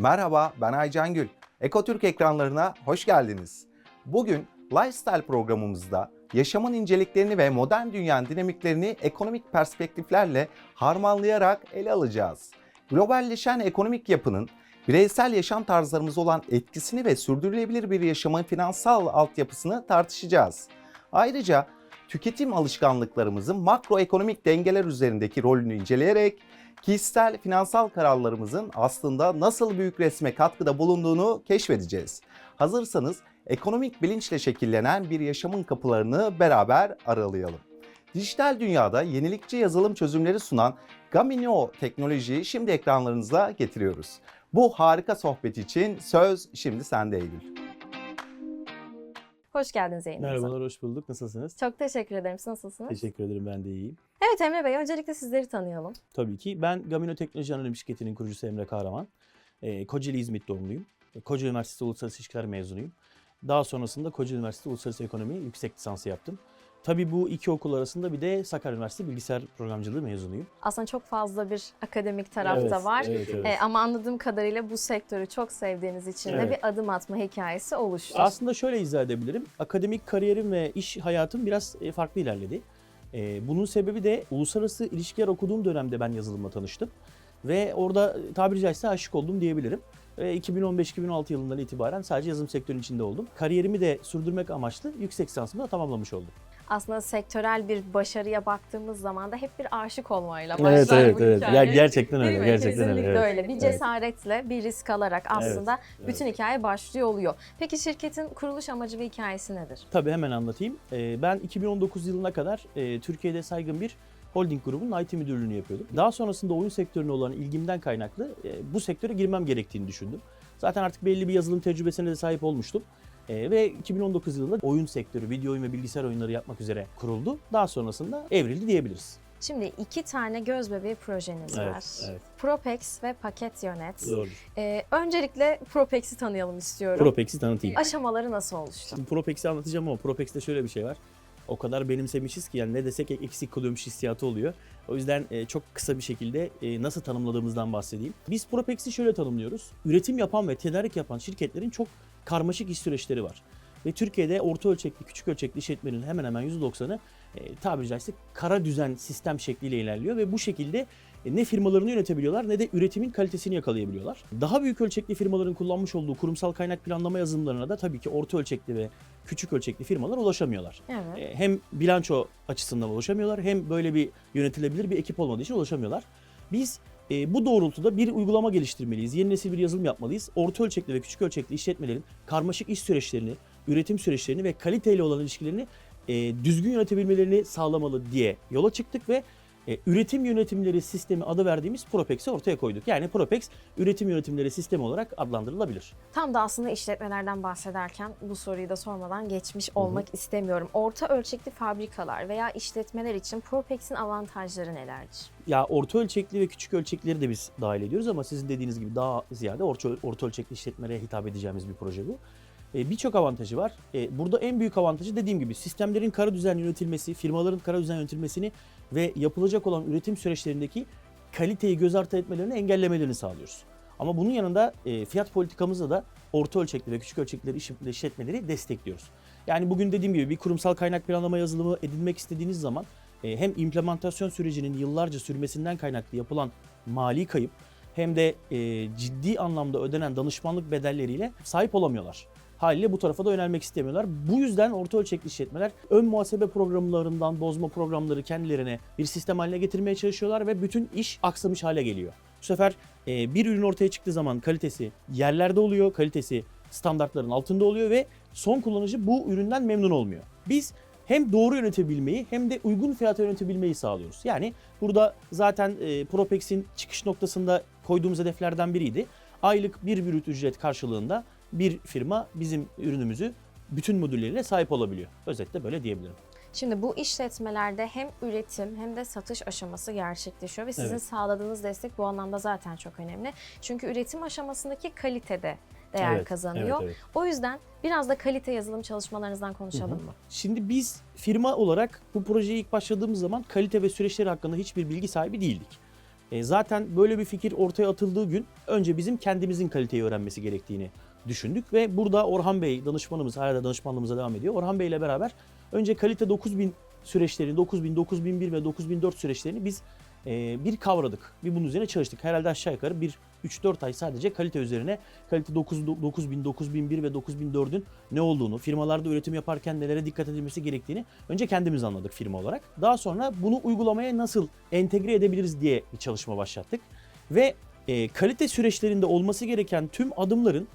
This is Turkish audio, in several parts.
Merhaba, ben Aycan Gül. Ekotürk ekranlarına hoş geldiniz. Bugün Lifestyle programımızda yaşamın inceliklerini ve modern dünyanın dinamiklerini ekonomik perspektiflerle harmanlayarak ele alacağız. Globalleşen ekonomik yapının bireysel yaşam tarzlarımız olan etkisini ve sürdürülebilir bir yaşamın finansal altyapısını tartışacağız. Ayrıca tüketim alışkanlıklarımızın makroekonomik dengeler üzerindeki rolünü inceleyerek kişisel finansal kararlarımızın aslında nasıl büyük resme katkıda bulunduğunu keşfedeceğiz. Hazırsanız ekonomik bilinçle şekillenen bir yaşamın kapılarını beraber aralayalım. Dijital dünyada yenilikçi yazılım çözümleri sunan Gaminio teknolojiyi şimdi ekranlarınıza getiriyoruz. Bu harika sohbet için söz şimdi sende Eylül. Hoş geldiniz yayınımıza. Merhabalar, hoş bulduk. Nasılsınız? Çok teşekkür ederim. Siz nasılsınız? Teşekkür ederim, ben de iyiyim. Evet Emre Bey, öncelikle sizleri tanıyalım. Tabii ki. Ben Gamino Teknoloji Anonim Şirketi'nin kurucusu Emre Kahraman. Ee, Kocaeli İzmit doğumluyum. Kocaeli Üniversitesi Uluslararası İlişkiler mezunuyum. Daha sonrasında Kocaeli Üniversitesi Uluslararası Ekonomi yüksek lisansı yaptım. Tabii bu iki okul arasında bir de Sakarya Üniversitesi Bilgisayar Programcılığı mezunuyum. Aslında çok fazla bir akademik tarafta Evet, var. Evet, evet. Ee, ama anladığım kadarıyla bu sektörü çok sevdiğiniz için de Evet. bir adım atma hikayesi oluştu. Aslında şöyle izah edebilirim. Akademik kariyerim ve iş hayatım biraz e, farklı ilerledi. E, Bunun sebebi de uluslararası ilişkiler okuduğum dönemde ben yazılımla tanıştım. Ve orada e, tabiri caizse aşık oldum diyebilirim. Ve 2015-2016 yılından itibaren sadece yazılım sektörünün içinde oldum. Kariyerimi de sürdürmek amaçlı yüksek lisansımı da tamamlamış oldum. Aslında sektörel bir başarıya baktığımız zaman da hep bir aşık olmayla Evet başlar evet bu evet. hikaye. Ya gerçekten öyle. Gerçekten öyle. Kesinlikle evet. öyle. Bir Evet. cesaretle, bir risk alarak aslında evet. bütün hikaye başlıyor oluyor. Peki şirketin kuruluş amacı ve hikayesi nedir? Tabii hemen anlatayım. Ee, Ben 2019 yılına kadar e, Türkiye'de saygın bir holding grubunun IT müdürlüğünü yapıyordum. Daha sonrasında oyun sektörüne olan ilgimden kaynaklı e, bu sektöre girmem gerektiğini düşündüm. Zaten artık belli bir yazılım tecrübesine de sahip olmuştum. E, ve 2019 yılında oyun sektörü, video oyun ve bilgisayar oyunları yapmak üzere kuruldu. Daha sonrasında evrildi diyebiliriz. Şimdi iki tane göz bebeği projeniz var. Evet, evet. Propex ve Paket Yönet. Doğru. Ee, öncelikle Propex'i tanıyalım istiyorum. Propex'i tanıtayım. Aşamaları nasıl oluştu? Şimdi Propex'i anlatacağım ama Propex'te şöyle bir şey var. O kadar benimsemişiz ki yani ne desek eksik kalıyormuş hissiyatı oluyor. O yüzden e, çok kısa bir şekilde e, nasıl tanımladığımızdan bahsedeyim. Biz Propex'i şöyle tanımlıyoruz. Üretim yapan ve tedarik yapan şirketlerin çok karmaşık iş süreçleri var. Ve Türkiye'de orta ölçekli, küçük ölçekli işletmenin hemen hemen %90'ı e, tabiri caizse kara düzen sistem şekliyle ilerliyor ve bu şekilde e, ne firmalarını yönetebiliyorlar ne de üretimin kalitesini yakalayabiliyorlar. Daha büyük ölçekli firmaların kullanmış olduğu kurumsal kaynak planlama yazılımlarına da tabii ki orta ölçekli ve küçük ölçekli firmalar ulaşamıyorlar. Evet. E, Hem bilanço açısından ulaşamıyorlar hem böyle bir yönetilebilir bir ekip olmadığı için ulaşamıyorlar. Biz e, bu doğrultuda bir uygulama geliştirmeliyiz. Yeni nesil bir yazılım yapmalıyız. Orta ölçekli ve küçük ölçekli işletmelerin karmaşık iş süreçlerini, üretim süreçlerini ve kaliteyle olan ilişkilerini e, düzgün yönetebilmelerini sağlamalı diye yola çıktık ve e, üretim yönetimleri sistemi adı verdiğimiz Propex'i ortaya koyduk. Yani Propex üretim yönetimleri sistemi olarak adlandırılabilir. Tam da aslında işletmelerden bahsederken bu soruyu da sormadan geçmiş olmak istemiyorum. Orta ölçekli fabrikalar veya işletmeler için Propex'in avantajları nelerdir? Ya orta ölçekli ve küçük ölçekleri de biz dahil ediyoruz ama sizin dediğiniz gibi daha ziyade orta, orta ölçekli işletmelere hitap edeceğimiz bir proje bu. E, Birçok avantajı var. E, burada en büyük avantajı dediğim gibi sistemlerin kara düzen yönetilmesi, firmaların kara düzen yönetilmesini ve yapılacak olan üretim süreçlerindeki kaliteyi göz ardı etmelerini engellemelerini sağlıyoruz. Ama bunun yanında e, fiyat politikamızda da orta ölçekli ve küçük ölçekli iş- işletmeleri destekliyoruz. Yani bugün dediğim gibi bir kurumsal kaynak planlama yazılımı edinmek istediğiniz zaman e, hem implementasyon sürecinin yıllarca sürmesinden kaynaklı yapılan mali kayıp hem de e, ciddi anlamda ödenen danışmanlık bedelleriyle sahip olamıyorlar. Haliyle bu tarafa da yönelmek istemiyorlar. Bu yüzden orta ölçekli işletmeler ön muhasebe programlarından bozma programları kendilerine bir sistem haline getirmeye çalışıyorlar ve bütün iş aksamış hale geliyor. Bu sefer e, bir ürün ortaya çıktığı zaman kalitesi yerlerde oluyor, kalitesi standartların altında oluyor ve son kullanıcı bu üründen memnun olmuyor. Biz hem doğru yönetebilmeyi hem de uygun fiyata yönetebilmeyi sağlıyoruz. Yani burada zaten e, Propex'in çıkış noktasında koyduğumuz hedeflerden biriydi. Aylık bir brüt ücret karşılığında bir firma bizim ürünümüzü bütün modülleriyle sahip olabiliyor. Özetle böyle diyebilirim. Şimdi bu işletmelerde hem üretim hem de satış aşaması gerçekleşiyor ve sizin Evet. sağladığınız destek bu anlamda zaten çok önemli. Çünkü üretim aşamasındaki kalitede değer Evet, kazanıyor. evet, evet. O yüzden biraz da kalite yazılım çalışmalarınızdan konuşalım mı? Şimdi biz firma olarak bu projeye ilk başladığımız zaman kalite ve süreçleri hakkında hiçbir bilgi sahibi değildik. E, zaten böyle bir fikir ortaya atıldığı gün önce bizim kendimizin kaliteyi öğrenmesi gerektiğini düşündük ve burada Orhan Bey danışmanımız hala danışmanlığımıza devam ediyor. Orhan Bey ile beraber önce kalite 9000 süreçlerini 9000, 9001 ve 9004 süreçlerini biz e, bir kavradık. Bir bunun üzerine çalıştık. Herhalde aşağı yukarı bir 3-4 ay sadece kalite üzerine kalite 9, 9000, 9001 ve 9004'ün ne olduğunu, firmalarda üretim yaparken nelere dikkat edilmesi gerektiğini önce kendimiz anladık firma olarak. Daha sonra bunu uygulamaya nasıl entegre edebiliriz diye bir çalışma başlattık. Ve e, kalite süreçlerinde olması gereken tüm adımların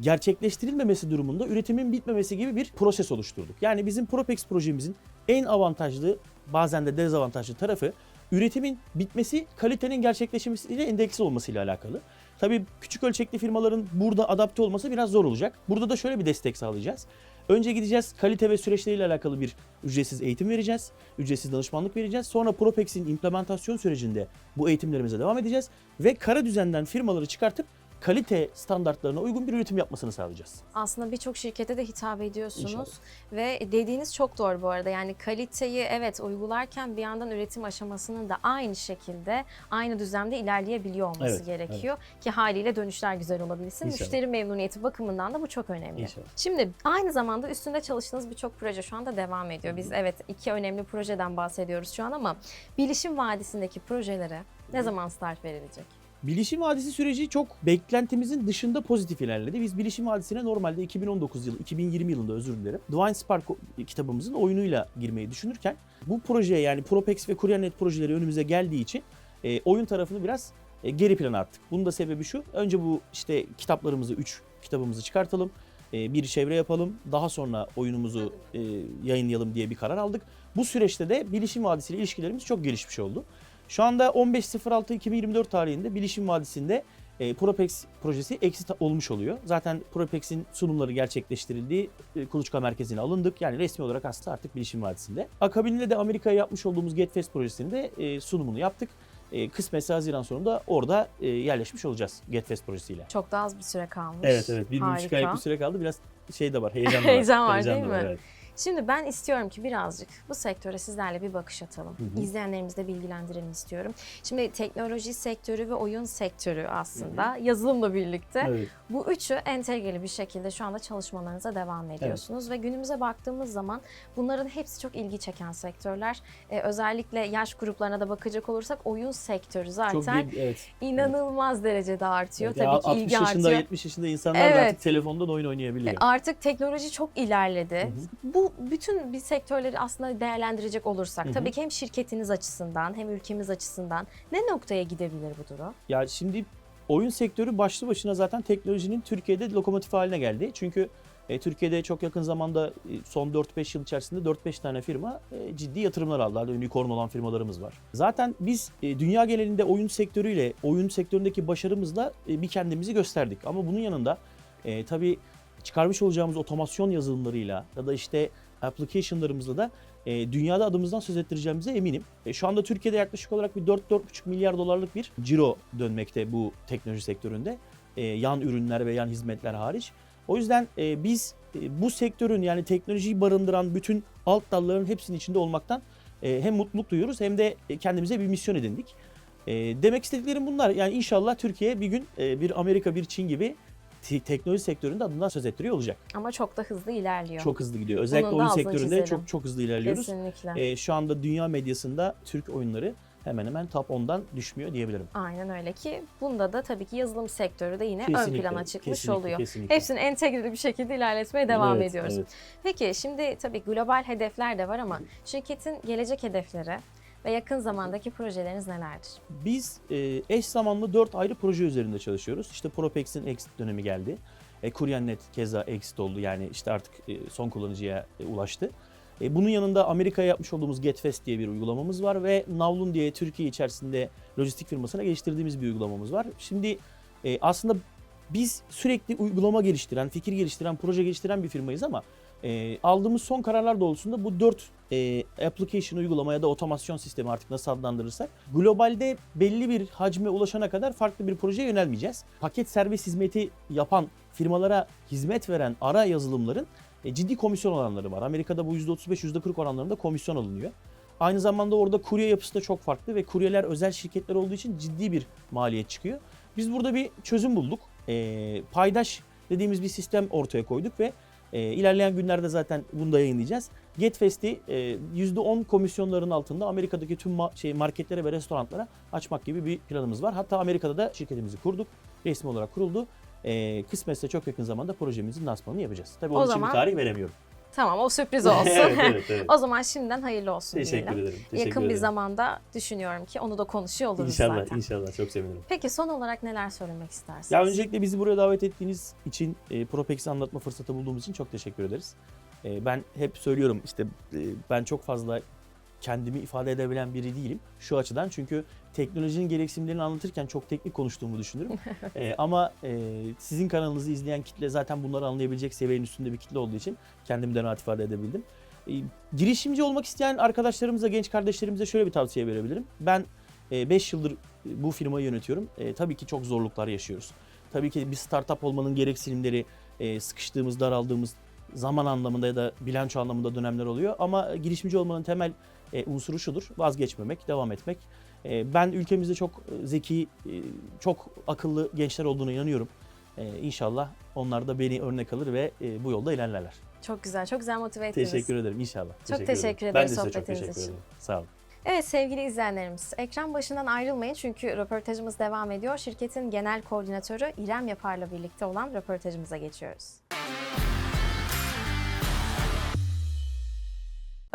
gerçekleştirilmemesi durumunda üretimin bitmemesi gibi bir proses oluşturduk. Yani bizim Propex projemizin en avantajlı bazen de dezavantajlı tarafı üretimin bitmesi kalitenin gerçekleşmesiyle endeksli olmasıyla alakalı. Tabii küçük ölçekli firmaların burada adapte olması biraz zor olacak. Burada da şöyle bir destek sağlayacağız. Önce gideceğiz kalite ve süreçleriyle alakalı bir ücretsiz eğitim vereceğiz. Ücretsiz danışmanlık vereceğiz. Sonra Propex'in implementasyon sürecinde bu eğitimlerimize devam edeceğiz. Ve kara düzenden firmaları çıkartıp kalite standartlarına uygun bir üretim yapmasını sağlayacağız. Aslında birçok şirkete de hitap ediyorsunuz İnşallah. ve dediğiniz çok doğru bu arada. Yani kaliteyi evet uygularken bir yandan üretim aşamasının da aynı şekilde aynı düzlemde ilerleyebiliyor olması Evet, gerekiyor ki haliyle dönüşler güzel olabilsin. İnşallah. Müşteri memnuniyeti bakımından da bu çok önemli. İnşallah. Şimdi aynı zamanda üstünde çalıştığınız birçok proje şu anda devam ediyor. Biz evet iki önemli projeden bahsediyoruz şu an ama Bilişim Vadisi'ndeki projelere ne zaman start verilecek? Bilişim Vadisi süreci çok beklentimizin dışında pozitif ilerledi. Biz Bilişim Vadisi'ne normalde 2019 yılı, 2020 yılında özür dilerim. Divine Spark kitabımızın oyunuyla girmeyi düşünürken bu projeye yani Propex ve CourierNet projeleri önümüze geldiği için e, oyun tarafını biraz e, geri plana attık. Bunun da sebebi şu. Önce bu işte kitaplarımızı 3 kitabımızı çıkartalım. e, bir çevre yapalım. Daha sonra oyunumuzu e, yayınlayalım diye bir karar aldık. Bu süreçte de Bilişim Vadisi ile ilişkilerimiz çok gelişmiş oldu. Şu anda 15.06.2024 tarihinde Bilişim Vadisi'nde e, Propex projesi exit olmuş oluyor. Zaten Propex'in sunumları gerçekleştirildiği e, kuluçka merkezine alındık. Yani resmi olarak aslında artık Bilişim Vadisi'nde. Akabinde de Amerika'ya yapmış olduğumuz GetFest projesinde e, sunumunu yaptık. E, kısmetse Haziran sonunda orada e, yerleşmiş olacağız GetFest projesiyle. Çok da az bir süre kalmış. Evet evet bir, bir buçuk aylık bir süre kaldı. Biraz şey de var heyecan var. Heyecan var, Heyecan değil da var, mi? evet. Şimdi ben istiyorum ki birazcık bu sektöre sizlerle bir bakış atalım. Hı hı. İzleyenlerimizi de bilgilendirelim istiyorum. Şimdi teknoloji sektörü ve oyun sektörü aslında yazılımla birlikte Evet. bu üçü entegreli bir şekilde şu anda çalışmalarınıza devam ediyorsunuz. Ve günümüze baktığımız zaman bunların hepsi çok ilgi çeken sektörler. Ee, özellikle yaş gruplarına da bakacak olursak oyun sektörü zaten bir, evet. inanılmaz derecede artıyor. Evet, Tabii ki 60 ilgi yaşında, artıyor. 70 yaşında insanlar da Evet. artık telefondan oyun oynayabiliyor. E, Artık teknoloji çok ilerledi. Hı hı. Bu bütün bir sektörleri aslında değerlendirecek olursak Hı hı. tabii ki hem şirketiniz açısından hem ülkemiz açısından ne noktaya gidebilir bu durum? Ya şimdi oyun sektörü başlı başına zaten teknolojinin Türkiye'de lokomotif haline geldi. Çünkü e, Türkiye'de çok yakın zamanda e, son 4-5 yıl içerisinde 4-5 tane firma e, ciddi yatırımlar aldılar. Unicorn olan firmalarımız var. Zaten biz e, dünya genelinde oyun sektörüyle, oyun sektöründeki başarımızla e, bir kendimizi gösterdik. Ama bunun yanında e, tabii çıkarmış olacağımız otomasyon yazılımlarıyla ya da işte application'larımızla da e, dünyada adımızdan söz ettireceğimize eminim. E, şu anda Türkiye'de yaklaşık olarak bir 4-4,5 milyar dolarlık bir ciro dönmekte bu teknoloji sektöründe. E, yan ürünler ve yan hizmetler hariç. O yüzden e, biz e, bu sektörün yani teknolojiyi barındıran bütün alt dalların hepsinin içinde olmaktan e, hem mutluluk duyuyoruz hem de kendimize bir misyon edindik. E, demek istediklerim bunlar. Yani inşallah Türkiye bir gün e, bir Amerika, bir Çin gibi te- teknoloji sektöründe adından söz ettiriyor olacak. Ama çok da hızlı ilerliyor. Çok hızlı gidiyor. Özellikle Bunun da oyun altını sektöründe çizelim. çok çok hızlı ilerliyoruz. Kesinlikle. E, şu anda dünya medyasında Türk oyunları hemen hemen top 10'dan düşmüyor diyebilirim. Aynen öyle ki bunda da tabii ki yazılım sektörü de yine ön Kesinlikle, plana çıkmış kesinlikle, oluyor. Kesinlikle. Hepsini entegreli bir şekilde ilerletmeye devam Evet, ediyoruz. evet. Peki şimdi tabii global hedefler de var ama şirketin gelecek hedefleri ve yakın zamandaki projeleriniz nelerdir? Biz e, eş zamanlı 4 ayrı proje üzerinde çalışıyoruz. İşte Propex'in exit dönemi geldi. E, CourierNet keza exit oldu yani işte artık e, son kullanıcıya e, ulaştı. E, bunun yanında Amerika'ya yapmış olduğumuz GetFest diye bir uygulamamız var ve Navlun diye Türkiye içerisinde lojistik firmasına geliştirdiğimiz bir uygulamamız var. Şimdi e, aslında biz sürekli uygulama geliştiren, fikir geliştiren, proje geliştiren bir firmayız ama e, aldığımız son kararlar doğrultusunda bu dört e, application uygulama ya da otomasyon sistemi artık nasıl adlandırırsak globalde belli bir hacme ulaşana kadar farklı bir projeye yönelmeyeceğiz. Paket servis hizmeti yapan firmalara hizmet veren ara yazılımların e, ciddi komisyon oranları var. Amerika'da bu %35-%40 oranlarında komisyon alınıyor. Aynı zamanda orada kurye yapısı da çok farklı ve kuryeler özel şirketler olduğu için ciddi bir maliyet çıkıyor. Biz burada bir çözüm bulduk. E, paydaş dediğimiz bir sistem ortaya koyduk ve e, ilerleyen günlerde zaten bunu da yayınlayacağız. GetFest'i e, %10 komisyonların altında Amerika'daki tüm ma- şey marketlere ve restoranlara açmak gibi bir planımız var. Hatta Amerika'da da şirketimizi kurduk. Resmi olarak kuruldu. E, kısmetse çok yakın zamanda projemizin lansmanını yapacağız. Tabii O onun için zaman bir tarih veremiyorum. Tamam o sürpriz olsun. evet, evet, evet. o zaman şimdiden hayırlı olsun Teşekkür diyelim. ederim. Teşekkür Yakın bir ederim. zamanda düşünüyorum ki onu da konuşuyor oluruz İnşallah, zaten. inşallah. Çok sevinirim. Peki son olarak neler söylemek istersiniz? Ya öncelikle bizi buraya davet ettiğiniz için, e, Propex'i anlatma fırsatı bulduğumuz için çok teşekkür ederiz. E, ben hep söylüyorum işte e, ben çok fazla kendimi ifade edebilen biri değilim. Şu açıdan çünkü teknolojinin gereksinimlerini anlatırken çok teknik konuştuğumu düşünürüm. E, ama e, sizin kanalınızı izleyen kitle zaten bunları anlayabilecek seviyenin üstünde bir kitle olduğu için kendimden rahat ifade edebildim. E, girişimci olmak isteyen arkadaşlarımıza, genç kardeşlerimize şöyle bir tavsiye verebilirim. Ben 5 yıldır bu firmayı yönetiyorum. E, tabii ki çok zorluklar yaşıyoruz. Tabii ki bir startup olmanın gereksinimleri, e, sıkıştığımız, daraldığımız zaman anlamında ya da bilanço anlamında dönemler oluyor. Ama girişimci olmanın temel e, unsuru şudur, vazgeçmemek, devam etmek. E, ben ülkemizde çok e, zeki, e, çok akıllı gençler olduğuna inanıyorum. E, inşallah onlar da beni örnek alır ve e, bu yolda ilerlerler. Çok güzel, çok güzel motive ettiniz. Teşekkür ederim inşallah. Çok teşekkür ederim. ederiz Ben de size çok teşekkür için. ederim. Sağ olun. Evet sevgili izleyenlerimiz, ekran başından ayrılmayın çünkü röportajımız devam ediyor. Şirketin genel koordinatörü İrem Yapar'la birlikte olan röportajımıza geçiyoruz.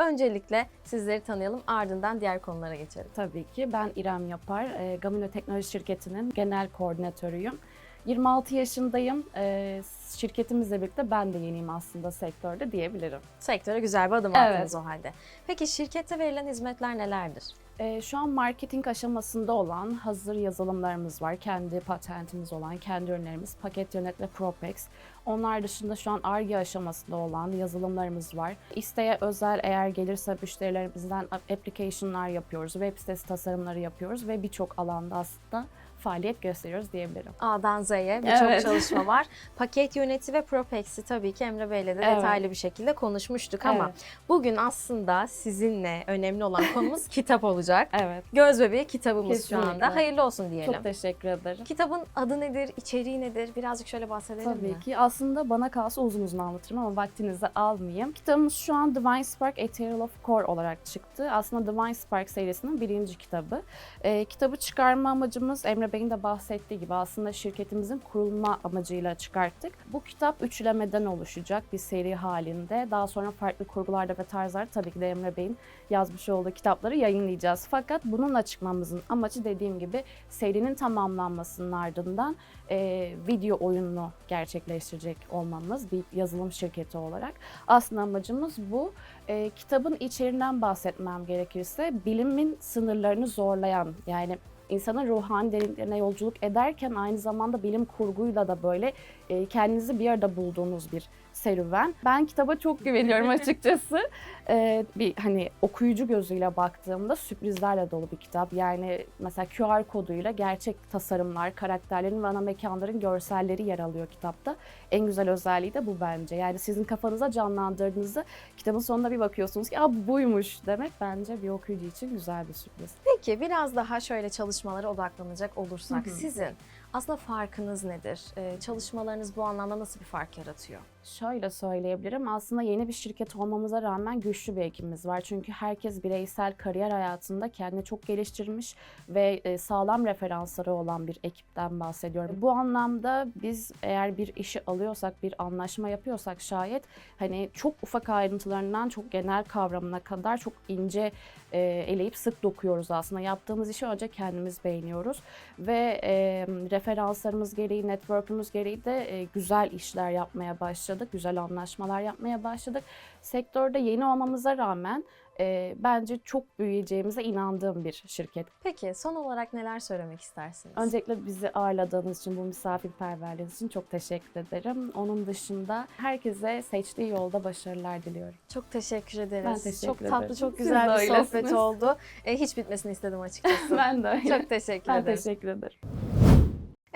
Öncelikle sizleri tanıyalım ardından diğer konulara geçelim. Tabii ki. Ben İrem Yapar, e, Gamino Teknoloji Şirketi'nin genel koordinatörüyüm. 26 yaşındayım. E, şirketimizle birlikte ben de yeniyim aslında sektörde diyebilirim. Sektöre güzel bir adım Evet. attınız o halde. Peki şirkete verilen hizmetler nelerdir? E, şu an marketing aşamasında olan hazır yazılımlarımız var. Kendi patentimiz olan, kendi ürünlerimiz, paket yönet ve Propex. Onlar dışında şu an ARGE aşamasında olan yazılımlarımız var. İsteğe özel eğer gelirse müşterilerimizden application'lar yapıyoruz, web sitesi tasarımları yapıyoruz ve birçok alanda aslında faaliyet gösteriyoruz diyebilirim. A'dan Z'ye birçok Evet. çalışma var. Paket yöneti ve Propex'i tabii ki Emre Bey'le de Evet. detaylı bir şekilde konuşmuştuk ama Evet. bugün aslında sizinle önemli olan konumuz kitap olacak. Evet. Göz bebeği kitabımız şu Kesinlikle. anda. Hayırlı olsun diyelim. Çok teşekkür ederim. Kitabın adı nedir, içeriği nedir? Birazcık şöyle bahsedelim Tabii mi? ki. Aslında bana kalsa uzun uzun anlatırım ama vaktinizi almayayım. Kitabımız şu an Divine Spark A Tale of Core olarak çıktı. Aslında Divine Spark serisinin birinci kitabı. Ee, kitabı çıkarma amacımız Emre Bey'in de bahsettiği gibi aslında şirketimizin kurulma amacıyla çıkarttık. Bu kitap üçlemeden oluşacak bir seri halinde. Daha sonra farklı kurgularda ve tarzlarda tabii ki de Emre Bey'in yazmış olduğu kitapları yayınlayacağız. Fakat bununla çıkmamızın amacı dediğim gibi serinin tamamlanmasının ardından e, video oyununu gerçekleştirecek olmamız bir yazılım şirketi olarak. Aslında amacımız bu. E, kitabın içeriğinden bahsetmem gerekirse bilimin sınırlarını zorlayan yani insanın ruhani derinliklerine yolculuk ederken aynı zamanda bilim kurguyla da böyle e, kendinizi bir arada bulduğunuz bir serüven. Ben kitaba çok güveniyorum açıkçası. E, bir hani okuyucu gözüyle baktığımda sürprizlerle dolu bir kitap. Yani mesela QR koduyla gerçek tasarımlar, karakterlerin ve ana mekanların görselleri yer alıyor kitapta. En güzel özelliği de bu bence. Yani sizin kafanıza canlandırdığınızda kitabın sonunda bir bakıyorsunuz ki Aa, bu buymuş demek bence bir okuyucu için güzel bir sürpriz. Peki biraz daha şöyle çalışmalara odaklanacak olursak Hı hı. sizin aslında farkınız nedir? Ee, çalışmalarınız bu anlamda nasıl bir fark yaratıyor? Şöyle söyleyebilirim. Aslında yeni bir şirket olmamıza rağmen güçlü bir ekibimiz var. Çünkü herkes bireysel kariyer hayatında kendini çok geliştirmiş ve e, sağlam referansları olan bir ekipten bahsediyorum. Bu anlamda biz eğer bir işi alıyorsak, bir anlaşma yapıyorsak şayet hani çok ufak ayrıntılarından çok genel kavramına kadar çok ince e, eleyip sık dokuyoruz aslında. Yaptığımız işi önce kendimiz beğeniyoruz ve e, referanslarımız gereği, network'ümüz gereği de e, güzel işler yapmaya başladık. Güzel anlaşmalar yapmaya başladık. Sektörde yeni olmamıza rağmen e, bence çok büyüyeceğimize inandığım bir şirket. Peki son olarak neler söylemek istersiniz? Öncelikle bizi ağırladığınız için, bu misafirperverliğiniz için çok teşekkür ederim. Onun dışında herkese seçtiği yolda başarılar diliyorum. Çok teşekkür ederiz. Ben teşekkür çok tatlı, ederim. çok Siz güzel de bir sohbet oldu. E, hiç bitmesini istedim açıkçası. ben de öyle. çok teşekkür ben ederim. teşekkür ederim.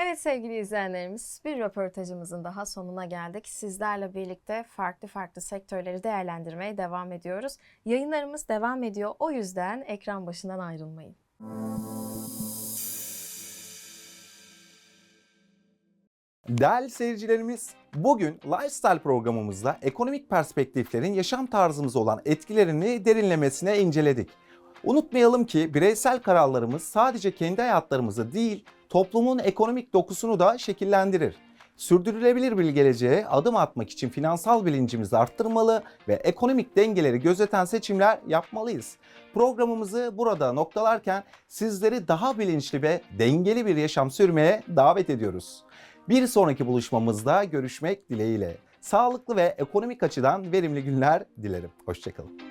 Evet sevgili izleyenlerimiz bir röportajımızın daha sonuna geldik. Sizlerle birlikte farklı farklı sektörleri değerlendirmeye devam ediyoruz. Yayınlarımız devam ediyor. O yüzden ekran başından ayrılmayın. Değerli seyircilerimiz, bugün Lifestyle programımızda ekonomik perspektiflerin yaşam tarzımıza olan etkilerini derinlemesine inceledik. Unutmayalım ki bireysel kararlarımız sadece kendi hayatlarımızı değil, toplumun ekonomik dokusunu da şekillendirir. Sürdürülebilir bir geleceğe adım atmak için finansal bilincimizi arttırmalı ve ekonomik dengeleri gözeten seçimler yapmalıyız. Programımızı burada noktalarken sizleri daha bilinçli ve dengeli bir yaşam sürmeye davet ediyoruz. Bir sonraki buluşmamızda görüşmek dileğiyle. Sağlıklı ve ekonomik açıdan verimli günler dilerim. Hoşçakalın.